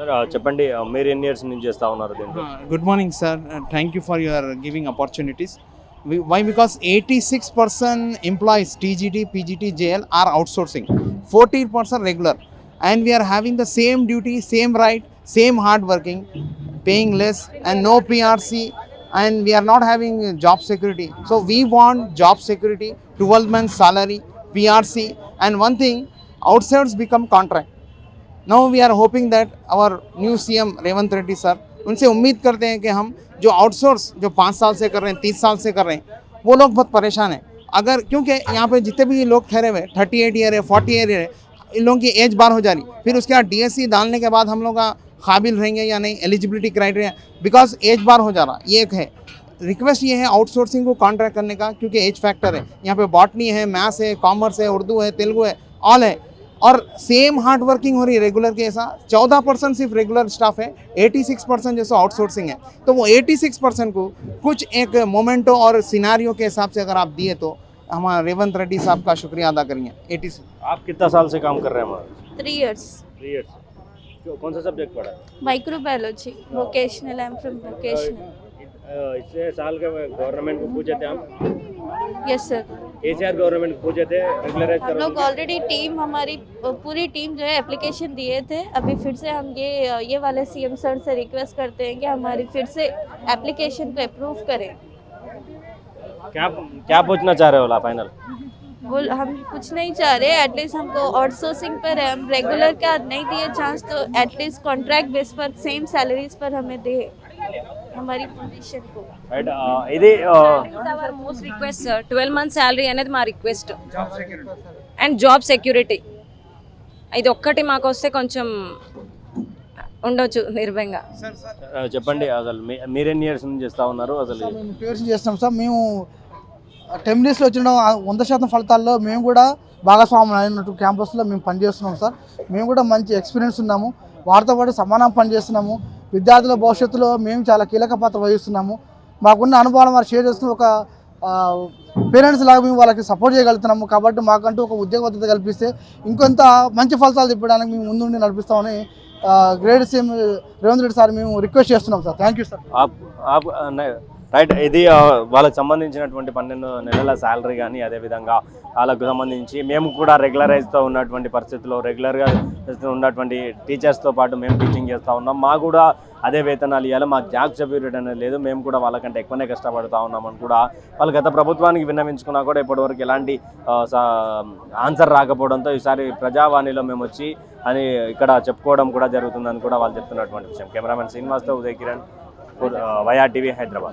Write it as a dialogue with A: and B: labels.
A: Sir చెప్పండి ఆ, మీరు ఎన్ని ఇయర్స్ నుంచి చేస్తా ఉన్నారు దీంట్లో
B: Uh, good morning, sir. Uh, thank you for your giving opportunities. Why? Because 86% employees TGT, PGT, JL are outsourcing. 14% regular, and we are having the same duty, same right, same hard working, paying less, and no PRC, and we are not having job security. So we want job security, 12 months salary, PRC, and one thing, outsiders become contract. Now we are hoping that our new CM Revanth Reddy sir उनसे उम्मीद करते हैं कि हम जो outsource जो पाँच साल से कर रहे हैं, तीस साल से कर रहे हैं, वो लोग बहुत परेशान हैं। अगर, क्योंकि यहाँ पे जितने भी लोग ठहरे हुए थर्टी एट ईयर है फोर्टी ईयर है, इन लोगों की एज बार हो जा रही फिर उसके बाद डीएससी डालने के बाद हम लोग का काबिल रहेंगे या नहीं eligibility criteria because age bar हो जा रहा ये एक है। रिक्वेस्ट ये है आउटसोर्सिंग को कॉन्ट्रैक्ट करने का, क्योंकि एज फैक्टर है। यहाँ पे बॉटनी है मैथ्स है कॉमर्स है उर्दू है तेलुगु है ऑल है। और सेम हार्ड वर्किंग हो रही है रेगुलर के ऐसा। चौदह परसेंट सिर्फ़ रेगुलर स्टाफ है एटी सिक्स परसेंट जैसे आउटसोर्सिंग है। तो वो एटी सिक्स परसेंट को कुछ एक मोमेंटो और सिनारियो के हिसाब से अगर आप दिए तो हमारा रेवंत रेड्डी साहब का शुक्रिया अदा करेंगे। एटी
A: आप कितना साल से काम कर रहे हैं हमारे?
C: थ्री इयर्स
A: थ्री इयर्स कौन सा सब्जेक्ट पढ़ा? है
C: microbiology vocational I am from vocational
A: uh, इतने साल के गवर्नमेंट को पूछे थे हम
C: यस सर
A: केसीआर गवर्नमेंट को पूछे थे
C: हम लोग ऑलरेडी टीम हमारी पूरी टीम जो है एप्लीकेशन दिए थे। अभी फिर से हम ये ये वाले सीएम सर से रिक्वेस्ट करते हैं कि हमारी फिर से एप्लीकेशन को अप्रूव करें।
A: क्या क्या पूछना चाह रहे हो ला फाइनल
C: वो हम कुछ नहीं चाह रहे एटलीस्ट हमको आउटसोर्सिंग पर है। हम रेगुलर का नहीं दिए चांस तो एटलीस्ट कॉन्ट्रैक्ट बेस पर सेम सैलरीज पर हमें दे। हमारी पोजीशन को
A: రైట్ ఇది ఆ,
D: our most request sir twelve month salary అనేది మా రిక్వెస్ట్ అండ్ జాబ్ సెక్యూరిటీ ఇది ఒక్కటి మాకు వస్తే కొంచెం ఉండొచ్చు నిర్భయంగా
A: ఆ, చెప్పండి అసలు మీ- మీరు ఎన్ని ఇయర్స్ నుంచి చేస్తా ఉన్నారు అసలు
E: సార్ మేము ట్యూషన్ చేస్తాం సార్ మేము టెన్ డేస్లో వచ్చిన ఆ వంద శాతం ఫలితాల్లో మేము కూడా భాగస్వాములు అయినట్టు క్యాంపస్లో మేము పనిచేస్తున్నాం సార్ మేము కూడా మంచి ఎక్స్పీరియన్స్ ఉన్నాము వారితో పాటు సమానం పనిచేస్తున్నాము విద్యార్థుల భవిష్యత్తులో మేము చాలా కీలక పాత్ర వహిస్తున్నాము. మాకున్న అనుభవాలు వారు షేర్ చేస్తున్న ఒక పేరెంట్స్ లాగా మేము వాళ్ళకి సపోర్ట్ చేయగలుగుతున్నాము. కాబట్టి మాకంటూ ఒక ఉద్యోగ భద్రత కల్పిస్తే ఇంకొంత మంచి ఫలితాలు తిప్పడానికి మేము ముందుండి నడిపిస్తామని great CM Revanth Reddy sir మేము రిక్వెస్ట్ చేస్తున్నాం sir.
A: Thank you sir right ఇది వాళ్ళకి సంబంధించినటువంటి పన్నెండు నెలల శాలరీ కానీ అదేవిధంగా వాళ్ళకు సంబంధించి మేము కూడా రెగ్యులరైజ్తో ఉన్నటువంటి పరిస్థితుల్లో రెగ్యులర్గా ఉన్నటువంటి టీచర్స్తో పాటు మేము టీచింగ్ చేస్తూ ఉన్నాం. మా కూడా అదే వేతనాలు ఇవ్వాలి మాకు జాబ్ సెక్యూరిటీ అనేది లేదు. మేము కూడా వాళ్ళకంటే ఎక్కువనే కష్టపడుతూ ఉన్నామని కూడా వాళ్ళు గత ప్రభుత్వానికి విన్నవించుకున్నా కూడా ఇప్పటివరకు ఎలాంటి సా- ఆన్సర్ రాకపోవడంతో ఈసారి ప్రజావాణిలో మేము వచ్చి అని ఇక్కడ చెప్పుకోవడం కూడా జరుగుతుందని కూడా వాళ్ళు చెప్తున్నటువంటి విషయం. కెమెరామెన్ శ్రీనివాస్తో ఉదయ్ కిరణ్ వైఆర్ టీవీ హైదరాబాద్